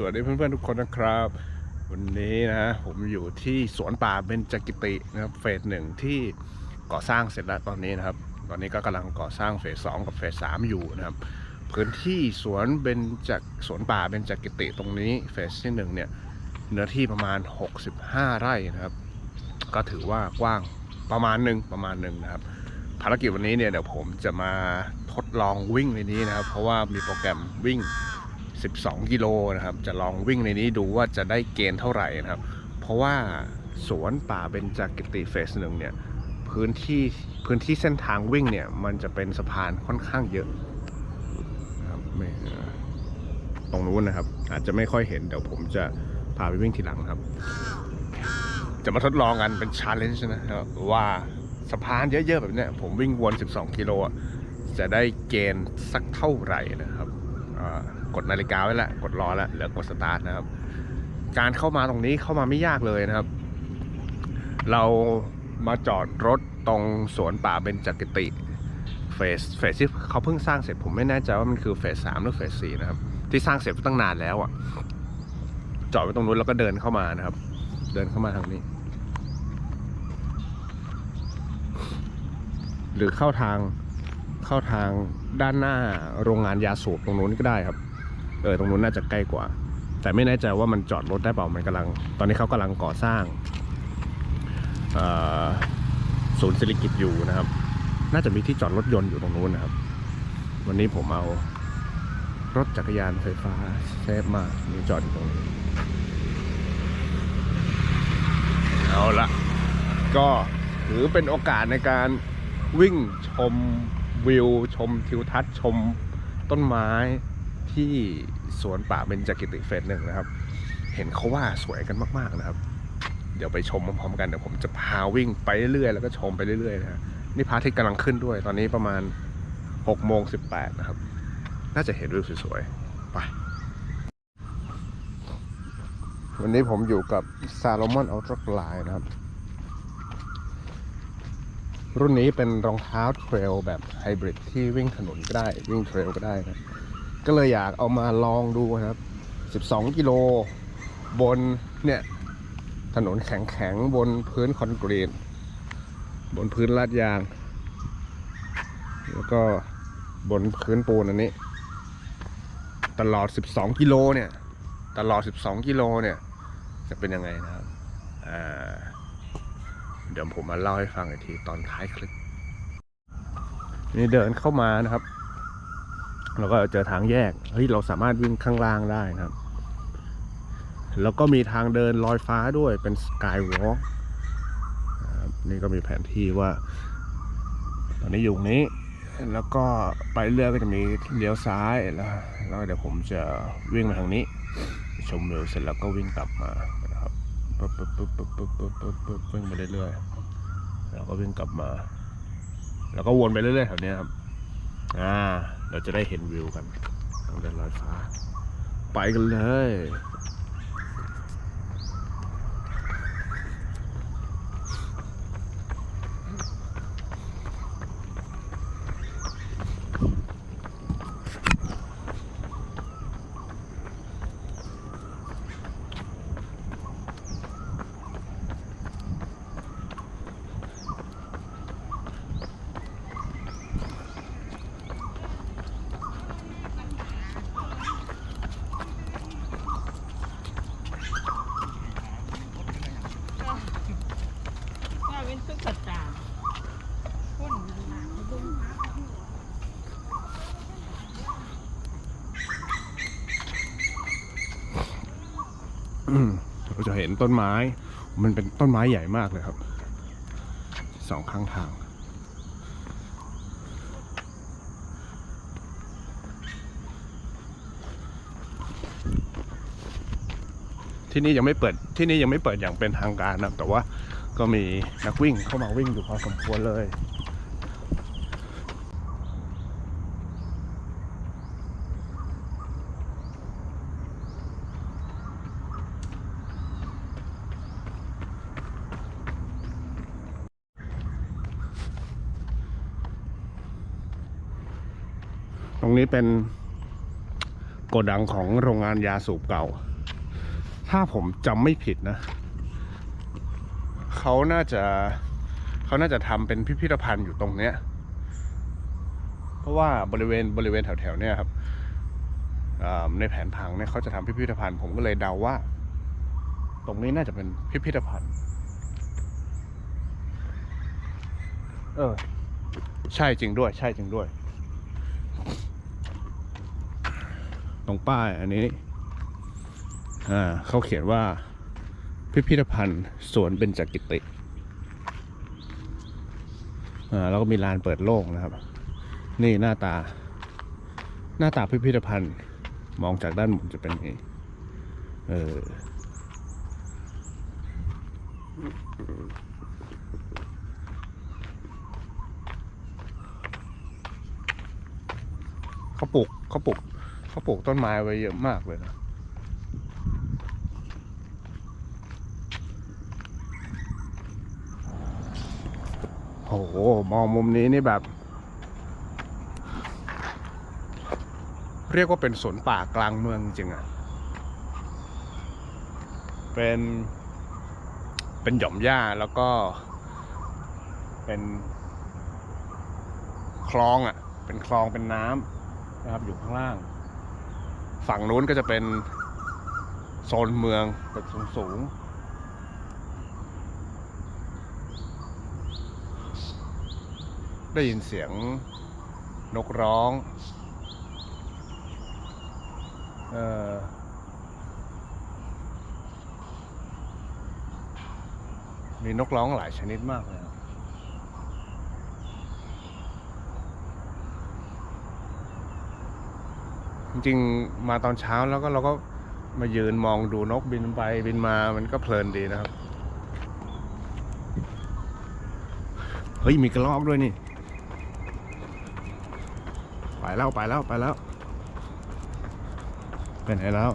สวัสดีเพื่อนๆทุกคนนะครับ วันนี้นะผมอยู่ที่สวนป่าเบญจกิตินะครับเฟสหนึ่งที่ก่อสร้างเสร็จแล้วตอนนี้นะครับ ตอนนี้ก็กำลังก่อสร้างเฟสสองกับเฟสสามอยู่นะครับ พื้นที่สวนเบญจสวนป่าเบญจกิติตรงนี้เฟสที่หนึ่งเนี่ยเนื้อที่ประมาณ 65 ไร่นะครับ ก็ถือว่ากว้างประมาณหนึ่งประมาณหนึ่งนะครับภารกิจวันนี้เนี่ยเดี๋ยวผมจะมาทดลองวิ่งในนี้นะครับ เพราะว่ามีโปรแกรมวิ่ง 12 กิโลนะครับ จะลองวิ่งในนี้ดูว่าจะได้เกณฑ์เท่าไหร่นะครับ เพราะว่าสวนป่าเบญจกิติเฟสหนึ่งเนี่ยพื้นที่พื้นที่เส้นทางวิ่งเนี่ย มันจะเป็นสะพานค่อนข้างเยอะนะครับไม่ตรงนู้นนะครับ อาจจะไม่ค่อยเห็นเดี๋ยวผมจะพาไปวิ่งทีหลังครับ จะมาทดลองกันเป็นชาเลนจ์นะครับว่าสะพานเยอะๆแบบเนี้ยผมวิ่งวน 12 กิโลอะจะได้เกณฑ์สักเท่าไหร่นะครับ กดนาฬิกาไว้แล้วกดรอแล้วเหลือกดสตาร์ทนะครับ การเข้ามาตรงนี้เข้ามาไม่ยากเลยนะครับ เรามาจอดรถตรงสวนป่าเบญจกิติเฟสเฟสที่เขาเพิ่งสร้างเสร็จผมไม่แน่ใจว่ามันคือเฟสสามหรือเฟสสี่นะครับ ที่สร้างเสร็จตั้งนานแล้วอะจอดไว้ตรงนู้นแล้วก็เดินเข้ามานะครับ เดินเข้ามาทางนี้ หรือเข้าทาง เข้าทางด้านหน้าโรงงานยาสูบตรงนู้นก็ได้ครับ เออตรงนู้นน่าจะใกล้กว่า แต่ไม่แน่ใจว่ามันจอดรถได้เปล่ามันกำลัง ตอนนี้เขากำลังก่อสร้างศูนย์เศรษฐกิจอยู่นะครับ น่าจะมีที่จอดรถยนต์อยู่ตรงนู้นนะครับ วันนี้ผมเอารถจักรยานไฟฟ้าเซฟมามีจอดอยู่ตรงนี้เอาละก็ถือเป็นโอกาสในการวิ่งชม วิวชมทิวทัศน์ชมต้นไม้ที่สวนป่าเบญจกิติเฟสหนึ่งนะครับ เห็นเขาว่าสวยกันมากๆนะครับ เดี๋ยวไปชมพร้อมๆกันเดี๋ยวผมจะพาวิ่งไปเรื่อยๆแล้วก็ชมไปเรื่อยๆนะฮะนี่พระอาทิตย์กำลังขึ้นด้วย ตอนนี้ประมาณ6โมง18นะครับ น่าจะเห็นวิวสวยๆ ไป วันนี้ผมอยู่กับ Salomon Ultra Glide นะครับ รุ่นนี้เป็นรองเท้าเทรลแบบไฮบริดที่วิ่งถนนก็ได้ วิ่งเทรลก็ได้นะ ก็เลยอยากเอามาลองดูครับ 12 กิโลบนเนี่ยถนนแข็งๆ บนพื้นคอนกรีต บนพื้นลาดยาง แล้วก็บนพื้นปูนอันนี้ ตลอด 12 กิโลเนี่ย ตลอด 12 กิโลเนี่ย จะเป็นยังไงนะครับ อ่า เดี๋ยวผมมาเล่าให้ฟังอีกทีตอนท้ายคลิปนี่เดินเข้ามานะครับแล้วก็เจอทางแยกเฮ้ยเราสามารถวิ่งข้างล่างได้นะครับ แล้วก็มีทางเดินลอยฟ้าด้วยเป็นสกายวอล์กนี่ก็มีแผนที่ว่า ตอนนี้อยู่นี้ แล้วก็ไปเรื่อยก็จะมีเลี้ยวซ้ายแล้วแล้วเดี๋ยวผมจะวิ่งมาทางนี้ ชมวิวเสร็จแล้วก็วิ่งกลับมา ปึ๊บปึ๊บปึ๊บปึ๊บปึ๊บปึ๊บปึ๊บปึ๊บวิ่งไปเรื่อยๆแล้วก็วิ่งกลับมา แล้วก็วนไปเรื่อยๆแถวนี้ครับอ่าเราจะได้เห็นวิวกันทางด้านลอยฟ้า ไปกันเลย ว่าเป็นตุ๊กตาคนหนาเขาดุ้งหา อืม เห็นต้นไม้ มันเป็นต้นไม้ใหญ่มากเลยครับสองข้างทาง ที่นี่ยังไม่เปิดที่นี่ยังไม่เปิดอย่างเป็นทางการนะแต่ว่าก็มีนักวิ่งเข้ามาวิ่งอยู่พอสมควรเลย นี้เป็นโกดังของโรงงานยาสูบเก่า ถ้าผมจำไม่ผิดนะ เขาน่าจะเขาน่าจะทำเป็นพิพิธภัณฑ์อยู่ตรงเนี้ย เพราะว่าบริเวณบริเวณแถวๆเนี่ยครับในแผนผังเนี่ยเขาจะทำพิพิธภัณฑ์ ผมก็เลยเดาว่า ตรงนี้น่าจะเป็นพิพิธภัณฑ์ เออ ใช่จริงด้วย ใช่จริงด้วย ตรงป้ายอันนี้อ่าเขาเขียนว่าพิพิธภัณฑ์สวนเบญจกิติอ่าแล้วก็มีลานเปิดโล่งนะครับ นี่หน้าตา หน้าตาพิพิธภัณฑ์มองจากด้านบนจะเป็นอย่างนี้เออเขาปลูกเขาปลูก เขาปลูกต้นไม้ไว้เยอะมากเลยนะโอ้โห มองมุมนี้นี่แบบ เรียกว่าเป็นสวนป่ากลางเมืองจริงอะเป็น เป็นหย่อมหญ้าแล้วก็ เป็นคลองอะเป็นคลองเป็นน้ำนะครับอยู่ข้างล่าง ฝั่งนู้นก็จะเป็นโซนเมืองตึกสูงๆได้ยินเสียงนกร้องเออมีนกร้องหลายชนิดมากเลยครับ จริงมาตอนเช้าแล้วก็เราก็มายืนมองดูนกบินไปบินมามันก็เพลินดีนะครับ เฮ้ย มีกระรอกด้วยนี่ ไปแล้วไปแล้วไปแล้ว เป็นไงแล้ว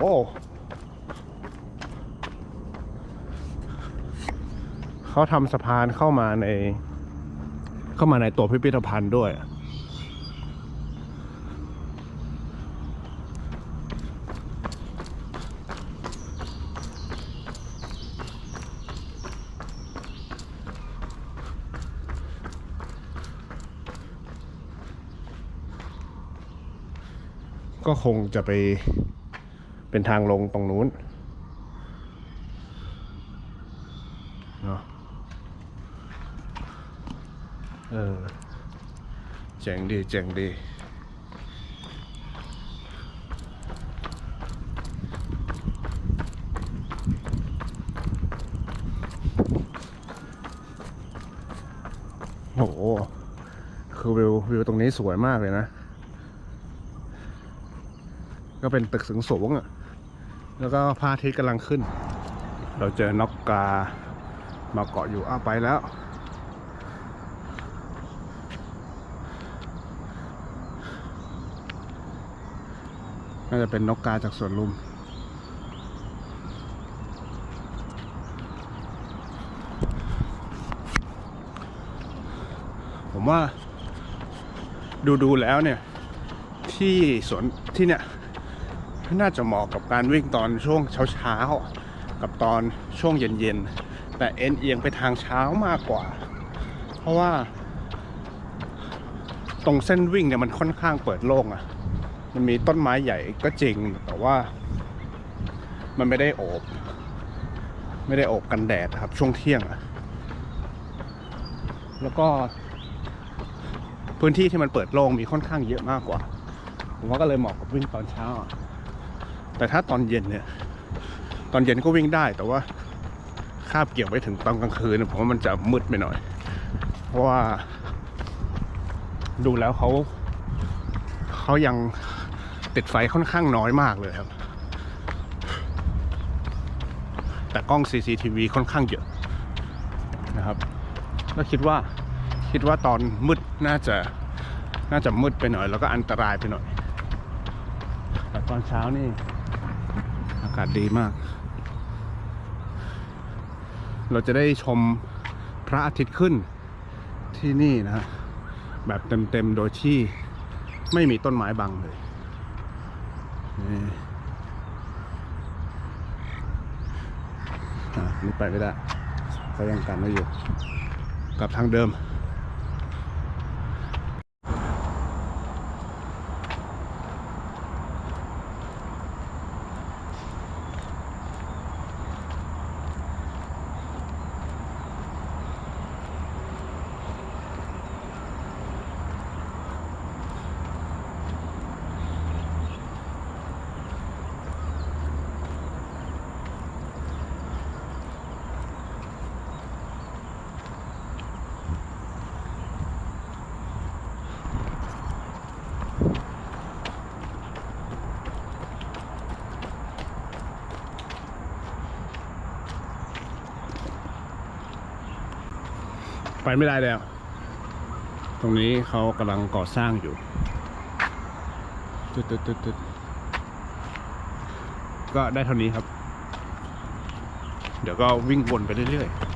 โหเขาทำสะพานเข้ามาใน เข้ามาในตัวพิพิธภัณฑ์ด้วยก็คงจะไป เป็นทางลงตรงนู้นเนาะเออเจ๋งดีเจ๋งดีโอ้โห คือวิววิวตรงนี้สวยมากเลยนะ ก็เป็นตึกสูงสูงๆอะ แล้วก็พระอาทิตย์กำลังขึ้น เราเจอนกกามาเกาะอยู่อ้าวไปแล้ว น่าจะเป็นนกกาจากสวนลุมผมว่าดูดูๆแล้วเนี่ย ที่สวนที่เนี่ย น่าจะเหมาะกับการวิ่งตอนช่วงเช้าๆ กับตอนช่วงเย็นๆ แต่เอ็นเอียงไปทางเช้ามากกว่า เพราะว่า ตรงเส้นวิ่งเนี่ยมันค่อนข้างเปิดโล่งอะมันมีต้นไม้ใหญ่ก็จริง แต่ว่า มันไม่ได้โอบ ไม่ได้โอบกันแดดครับ ช่วงเที่ยงอะแล้วก็ พื้นที่ที่มันเปิดโล่งมีค่อนข้างเยอะมากกว่าผมว่าก็เลยเหมาะกับวิ่งตอนเช้าอะ แต่ถ้าตอนเย็นเนี่ย ตอนเย็นก็วิ่งได้ แต่ว่าคาบเกี่ยวไปถึงตอนกลางคืนนยผมว่ามันจะมืดไปหน่อย เพราะว่า ดูแล้วเขาเขายังติดไฟค่อนข้างน้อยมากเลยครับ แต่กล้อง CCTV ค่อนข้างเยอะนะครับก็คิดว่าคิดว่าตอนมืดน่าจะน่าจะมืดไปหน่อย แล้วก็อันตรายไปหน่อยแต่ตอนเช้านี่าศดีมาก เราจะได้ชมพระอาทิตย์ขึ้นที่นี่นะฮะแบบเต็มๆ โดยที่ไม่มีต้นไม้บังเลยนี่อะนี่ไปไม่ได้เขายังกันไม่อยู่ กลับทางเดิม ไปไม่ได้แล้ว ตรงนี้เขากำลังก่อสร้างอยู่ตึ๊ดตึ๊ดตึ๊ดตึ๊ดก็ได้เท่านี้ครับ เดี๋ยวก็วิ่งวนไปเรื่อยๆ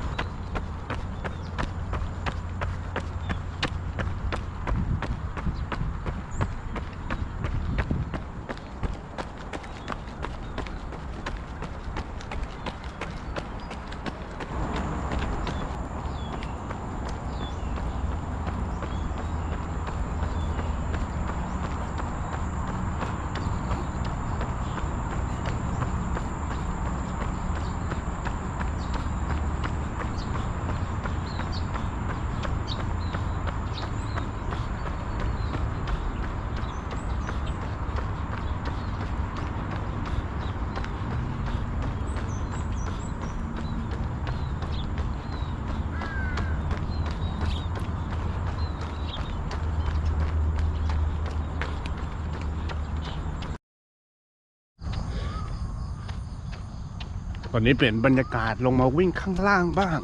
ตอนนี้เปลี่ยนบรรยากาศลงมาวิ่งข้างล่างบ้าง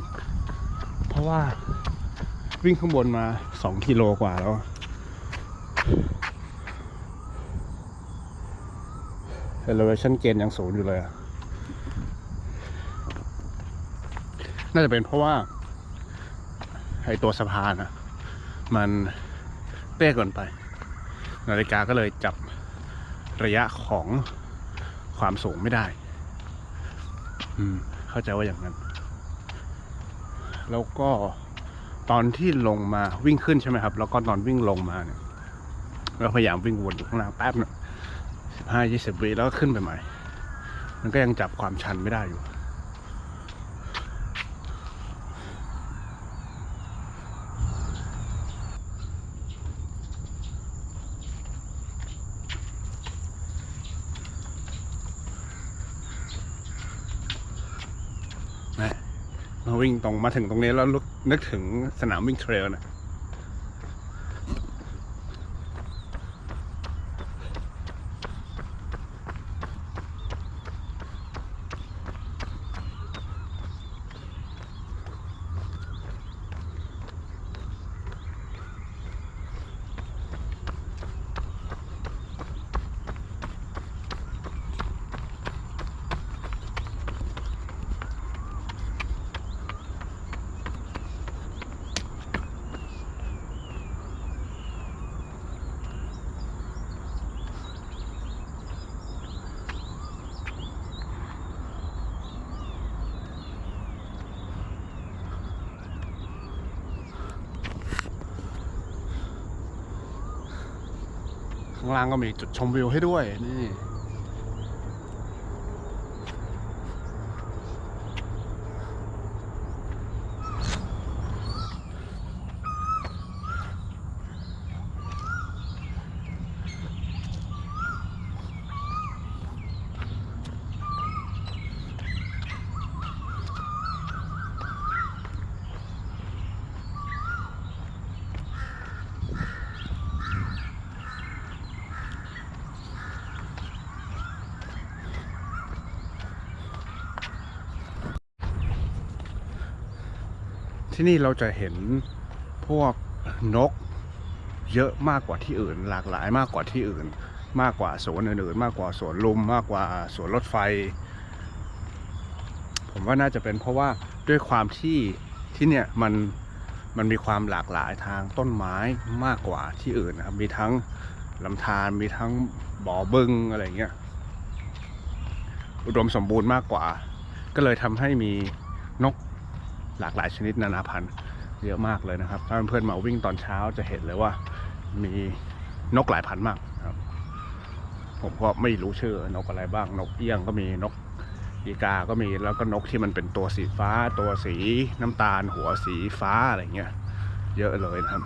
เพราะว่าวิ่งข้างบนมาสองกิโลกว่าแล้ว elevation gain ยังสูงอยู่เลย น่าจะเป็นเพราะว่าไอตัวสะพานอะมันเตี้ยเกินไป นาฬิกาก็เลยจับระยะของความสูงไม่ได้ เข้าใจว่าอย่างนั้น แล้วก็ตอนที่ลงมาวิ่งขึ้นใช่ไหมครับ แล้วก็ตอนวิ่งลงมาเนี่ยเราพยายามวิ่งวนอยู่ข้างล่างแป๊บหนึงสิบห้ายี่สิบวิแล้วก็ขึ้นไปใหม่ มันก็ยังจับความชันไม่ได้อยู่ วิ่งตรงมาถึงตรงนี้แล้วลุกนึกถึงสนามวิ่งเทรลนะางล่างก็มีจุดชมวิวให้ด้วยนี่ ที่นี่เราจะเห็นพวกนกเยอะมากกว่าที่อื่น หลากหลายมากกว่าที่อื่น มากกว่าสวนอื่นๆ มากกว่าสวนลุม มากกว่าสวนรถไฟ ผมว่าน่าจะเป็นเพราะว่าด้วยความที่ที่เนี่ยมันมันมีความหลากหลายทางต้นไม้มากกว่าที่อื่นนะครับ มีทั้งลำธารมีทั้งบ่อบึงอะไรเงี้ยอุดมสมบูรณ์มากกว่า ก็เลยทำให้มีนก หลากหลายชนิดนานาพันธุ์เยอะมากเลยนะครับ ถ้าเพื่อนๆมาวิ่งตอนเช้าจะเห็นเลยว่ามีนกหลายพันธุ์มากครับ ผมก็ไม่รู้ชื่อนกอะไรบ้าง นกเอี้ยงก็มีนกอีกาก็มีแล้วก็นกที่มันเป็นตัวสีฟ้า ตัวสีน้ำตาล หัวสีฟ้าอะไรเงี้ยเยอะเลยนะครับ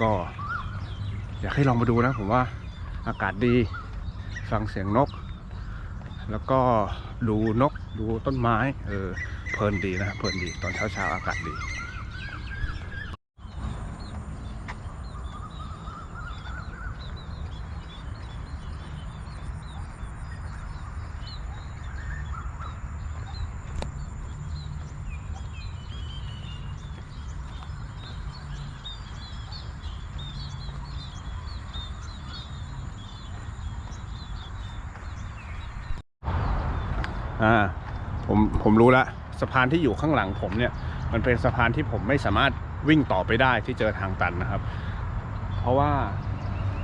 ก็ อยากให้ลองมาดูนะ ผมว่าอากาศดีฟังเสียงนก แล้วก็ดูนกดูต้นไม้ เออ เพลินดีนะเพลินดีตอนเช้าเช้าๆอากาศดีอ่าผมผมรู้ละ สะพานที่อยู่ข้างหลังผมเนี่ย มันเป็นสะพานที่ผมไม่สามารถวิ่งต่อไปได้ที่เจอทางตันนะครับ เพราะว่า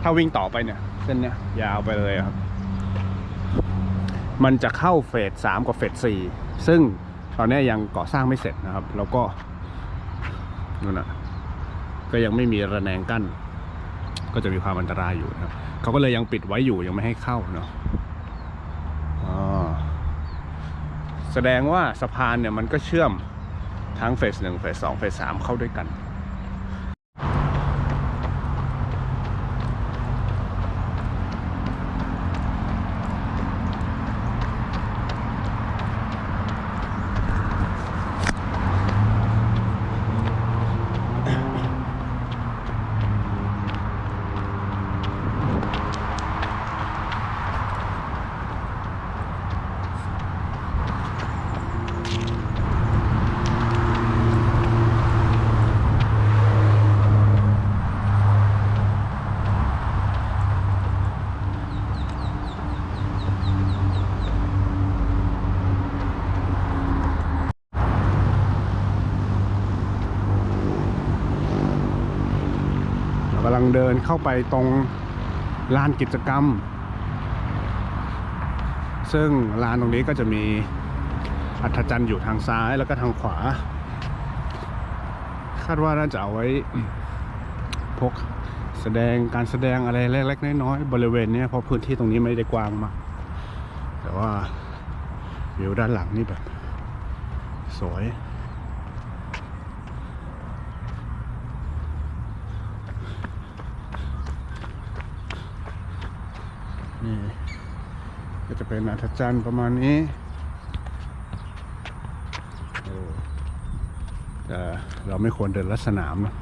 ถ้าวิ่งต่อไปเนี่ย เส้นเนี้ยยาวไปเลยครับ มันจะเข้าเฟสสามกับเฟสสี่ซึ่งตอนนี้ยังก่อสร้างไม่เสร็จนะครับ แล้วก็นู่นนะก็ยังไม่มีระแนงกั้น ก็จะมีความอันตรายอยู่นะครับเขาก็เลยยังปิดไว้อยู่ยังไม่ให้เข้าเนาะอ๋อ แสดงว่าสะพานเนี่ยมันก็เชื่อมทั้งเฟสหนึ่งเฟสสองเฟสสามเข้าด้วยกันากำลังเดินเข้าไปตรงลานกิจกรรม ซึ่งลานตรงนี้ก็จะมีอัฐจันทร์อยู่ทางซ้ายแล้วก็ทางขวา คาดว่าน่าจะเอาไว้พกแสดงการแสดงอะไรเล็กๆน้อยๆบริเวณนี้เพราะพื้นที่ตรงนี้ไม่ได้กว้างมากแต่ว่าวิวด้านหลังนี่แบบ สวย นี่ก็จะ เป็นอัธจันทร์ประมาณนี้แต่เราไม่ควรเดินลัดสนามนะ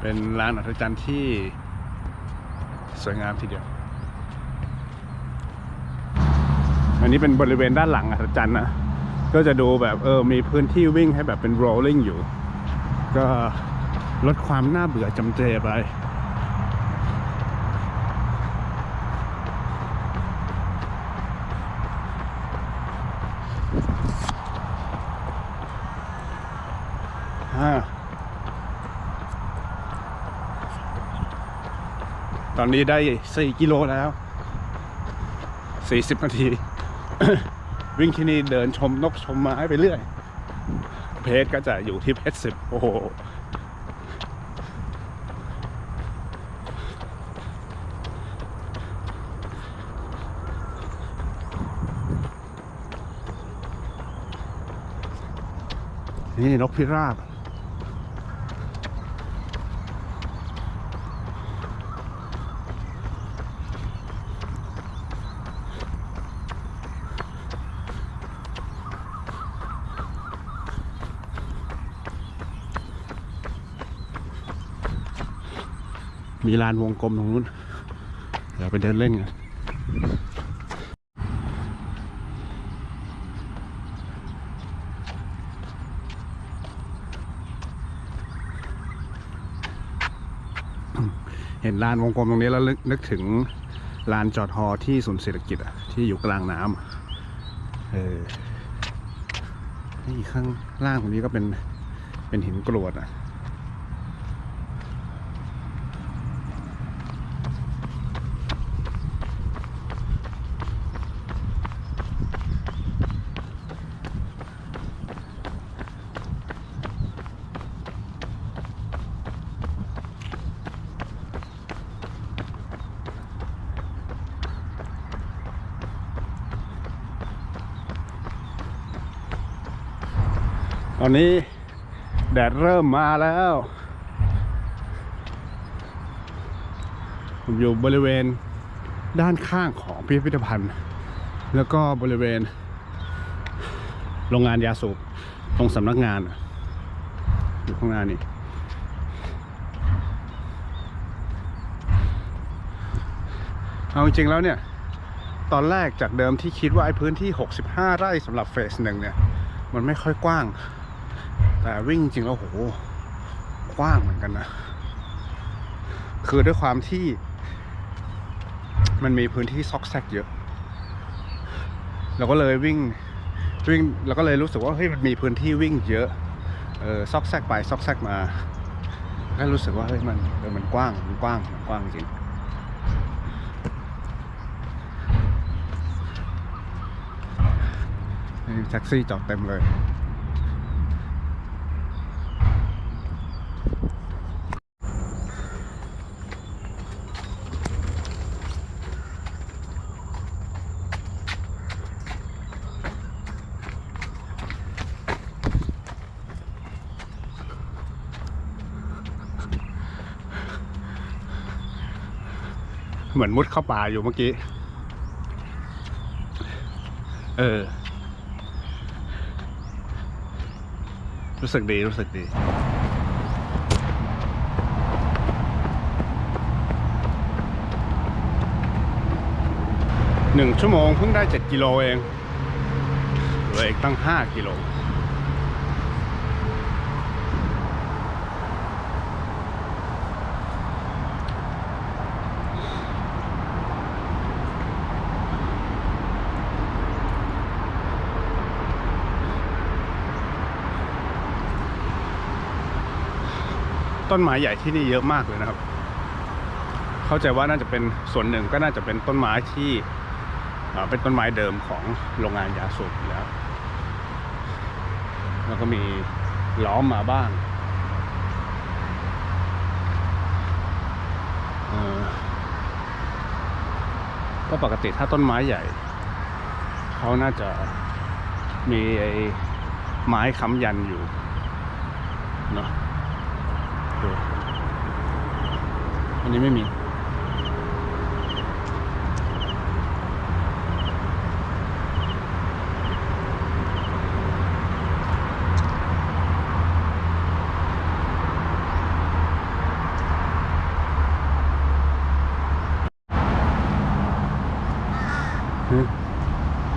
เป็นลานอัธจันทร์ที่สวยงามทีเดียว อันนี้เป็นบริเวณด้านหลังอัศจรรย์นะ ก็จะดูแบบเออมีพื้นที่วิ่งให้แบบเป็น rolling อยู่ ก็ลดความน่าเบื่อจำเจไปตอนนี้ได้ 4 กิโลแล้ว 40 นาที วิ่งที่นี่เดินชมนกชมไม้ไปเรื่อย เพจก็จะอยู่ที่เพจสิบโอ้โหนี่นกพิราบ มีลานวงกลมตรงนู้น เดี๋ยวไปเดินเล่นกันเห็นลานวงกลมตรงนี้แล้วนึกนึกถึงลานจอดฮอที่ศูนย์เศรษฐกิจอะที่อยู่กลางน้ำเออนี่ข้างล่างตรงนี้ก็เป็นเป็นหินกรวดอะ นนี้แดดเริ่มมาแล้ว ผมอยู่บริเวณด้านข้างของพิพิธภัณฑ์ แล้วก็บริเวณ โรงงานยาสูบตรงสำนักงาน อยู่ข้างหน้านี่เอาจริงๆแล้วเนี่ย ตอนแรกจากเดิมที่คิดว่าไอ้พื้นที่ 65 ไร่สำหรับเฟสหนึ่งเนี่ย มันไม่ค่อยกว้าง แต่วิ่งจริงแล้วโหกว้างเหมือนกันนะคือด้วยความที่ มันมีพื้นที่ซอกแซกเยอะเราก็เลยวิ่งวิ่งเราก็เลยรู้สึกว่าเฮ้ยมันมีพื้นที่วิ่งเยอะเออซอกแซกไปซอกแซกมาก็รู้สึกว่าเฮ้ยมันเออมันกว้างมันกว้างมันกว้างจริงแท็กซี่จอดเต็มเลย เหมือนมุดเข้าป่าอยู่เมื่อกี้ เออ รู้สึกดี รู้สึกดีหนึ่งชั่วโมงเพิ่งได้เจ็ดกิโลเองเหลืออีกตั้งห้ากิโล ต้นไม้ใหญ่ที่นี่เยอะมากเลยนะครับ เข้าใจว่าน่าจะเป็นส่วนหนึ่งก็น่าจะเป็นต้นไม้ที่เป็นต้นไม้เดิมของโรงงานยาสูบอยู่แล้ว แล้วก็มีล้อมมาบ้างก็ปกติถ้าต้นไม้ใหญ่ เขาน่าจะมีไอ้ไม้ค้ำยันอยู่เนาะ ดู อันนี้ไม่มี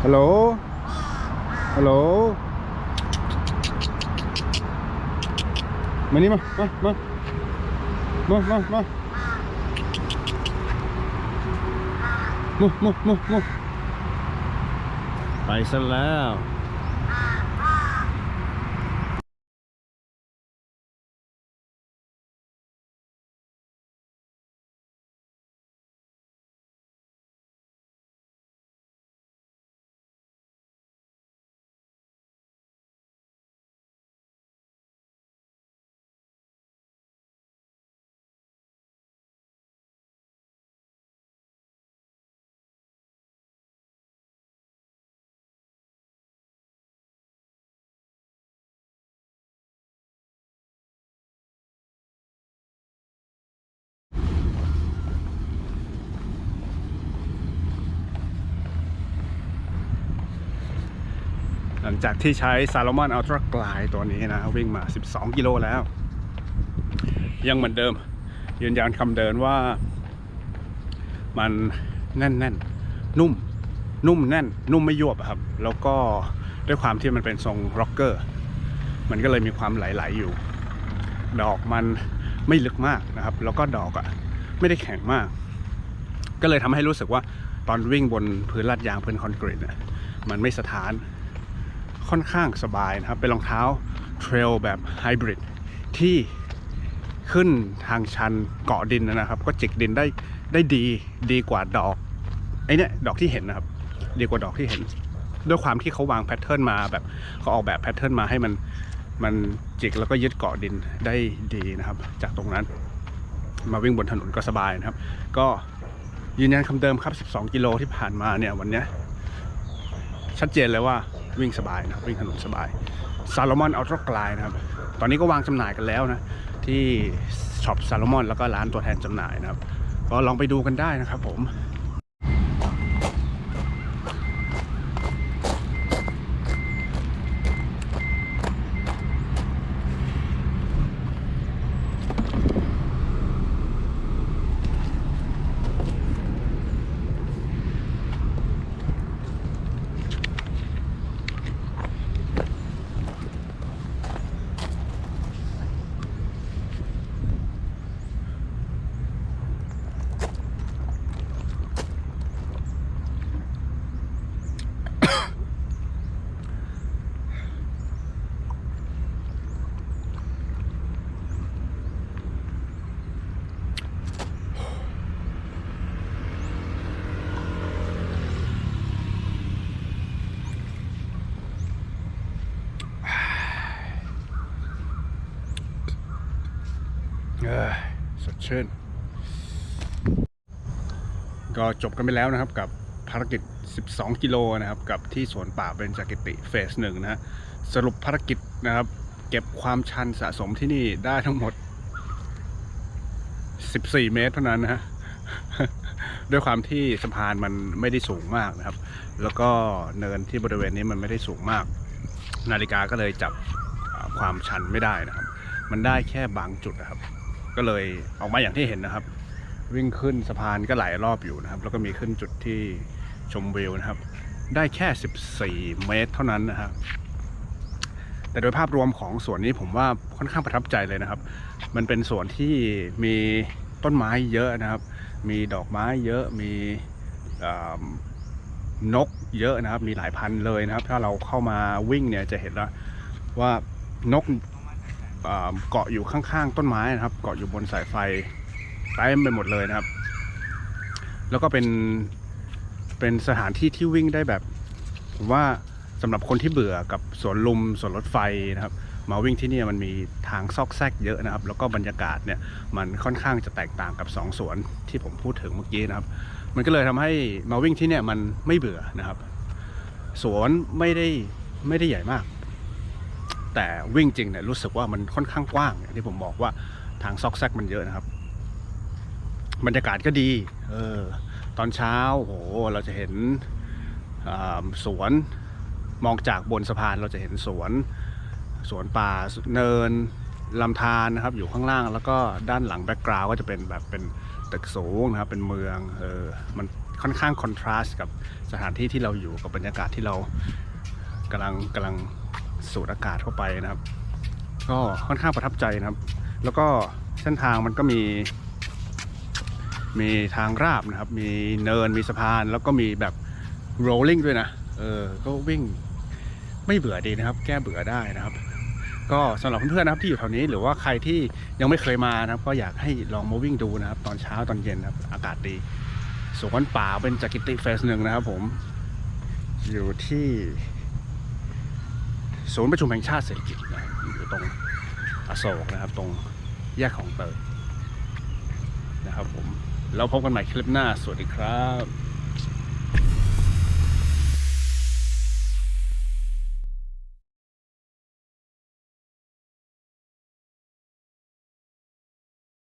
ฮัลโหล ฮัลโหล มุมุมุมุไปซะแล้ว งจากที่ใช้ Salomon Ultra Glide ตัวนี้นะ วิ่งมา 12 กิโลแล้ว ยังเหมือนเดิม ยืนยันคำเดินว่า มันแน่นแน่นนุ่ม นุ่มแน่น นุ่มไม่ยวบครับ แล้วก็ด้วยความที่มันเป็นทรงร็อกเกอร์ มันก็เลยมีความไหลๆอยู่ ดอกมันไม่ลึกมากนะครับ แล้วก็ดอกอะไม่ได้แข็งมาก ก็เลยทำให้รู้สึกว่าตอนวิ่งบนพื้นลาดยางพื้นคอนกรีตเนี่ยมันไม่สถาน ค่อนข้างสบายนะครับ เป็นรองเท้าเทรลแบบไฮบริดที่ขึ้นทางชันเกาะดินนะครับ ก็จิกดินได้ได้ดีดีกว่าดอกไอเนี่ยดอกที่เห็นนะครับ ดีกว่าดอกที่เห็น ด้วยความที่เขาวางแพทเทิร์นมาแบบเขาออกแบบแพทเทิร์นมาให้มันมันจิกแล้วก็ยึดเกาะดินได้ดีนะครับ จากตรงนั้น มาวิ่งบนถนนก็สบายนะครับ ก็ยืนยันคำเดิมครับ 12 กิโลที่ผ่านมาเนี่ยวันเนี้ยชัดเจนเลยว่า วิ่งสบายนะครับวิ่งถนนสบายซา l ลมอนอัลตร้ากลายนะครับ ตอนนี้ก็วางจำหน่ายกันแล้วนะ ที่ช็อปซา l ลมอนแล้วก็ร้านตัวแทนจำหน่ายนะครับ ก็ลองไปดูกันได้นะครับผม สดชื่น ก็จบกันไปแล้วนะครับกับภารกิจ 12 กิโลนะครับ กับที่สวนป่าเบญจกิติเฟสหนึ่งนะสรุปภารกิจนะครับ เก็บความชันสะสมที่นี่ได้ทั้งหมด 14 เมตรเท่านั้นนะฮะด้วยความที่สะพานมันไม่ได้สูงมากนะครับ แล้วก็เนินที่บริเวณนี้มันไม่ได้สูงมาก นาฬิกาก็เลยจับความชันไม่ได้นะครับ มันได้แค่บางจุดนะครับ ก็เลยออกมาอย่างที่เห็นนะครับ วิ่งขึ้นสะพานก็หลายรอบอยู่นะครับ แล้วก็มีขึ้นจุดที่ชมวิวนะครับ ได้แค่ 14 เมตรเท่านั้นนะครับแต่โดยภาพรวมของสวนนี้ผมว่าค่อนข้างประทับใจเลยนะครับ มันเป็นสวนที่มีต้นไม้เยอะนะครับ มีดอกไม้เยอะ มีนกเยอะนะครับ มีหลายพันเลยนะครับ ถ้าเราเข้ามาวิ่งเนี่ยจะเห็นแล้วว่านก เกาะอยู่ข้างๆต้นไม้นะครับ เกาะอยู่บนสายไฟเต็มไปหมดเลยนะครับ แล้วก็เป็นเป็นสถานที่ที่วิ่งได้แบบผมว่าสำหรับคนที่เบื่อกับสวนลุมสวนรถไฟนะครับ มาวิ่งที่นี่มันมีทางซอกแซกเยอะนะครับ แล้วก็บรรยากาศเนี่ยมันค่อนข้างจะแตกต่างกับสองสวนที่ผมพูดถึงเมื่อกี้นะครับ มันก็เลยทำให้มาวิ่งที่เนี่ยมันไม่เบื่อนะครับ สวนไม่ได้ไม่ได้ใหญ่มาก แต่วิ่งจริงเนี่ยรู้สึกว่ามันค่อนข้างกว้างอย่างที่ผมบอกว่าทางซอกแซกมันเยอะนะครับ บรรยากาศก็ดี เออ ตอนเช้าโหเราจะเห็นสวนมองจากบนสะพานเราจะเห็นสวนสวนป่าเนินลำธารนะครับ อยู่ข้างล่างแล้วก็ด้านหลังแบ็กกราวก็จะเป็นแบบเป็นตึกสูงนะครับ เป็นเมืองเออมันค่อนข้างคอนทราสต์กับสถานที่ที่เราอยู่กับบรรยากาศที่เรากำลังกำลัง สูดอากาศเข้าไปนะครับ ก็ค่อนข้างประทับใจนะครับ แล้วก็เส้นทางมันก็มี มีทางราบนะครับ มีเนินมีสะพาน แล้วก็มีแบบ rolling ด้วยนะเออก็วิ่งไม่เบื่อดีนะครับ แก้เบื่อได้นะครับ ก็สำหรับเพื่อนๆนะครับที่อยู่แถวนี้หรือว่าใครที่ยังไม่เคยมานะครับ ก็อยากให้ลองมาวิ่งดูนะครับ ตอนเช้าตอนเย็นนะครับ อากาศดีสวนป่าเป็นจักิติเฟสหนึ่งนะครับผมอยู่ที่ ศูนย์ประชุมแห่งชาติเศรษฐกิจนะอยู่ตรงอโศกนะครับ ตรงแยกของเตยนะครับผมแล้วพบกันใหม่คลิปหน้า สวัสดีครับ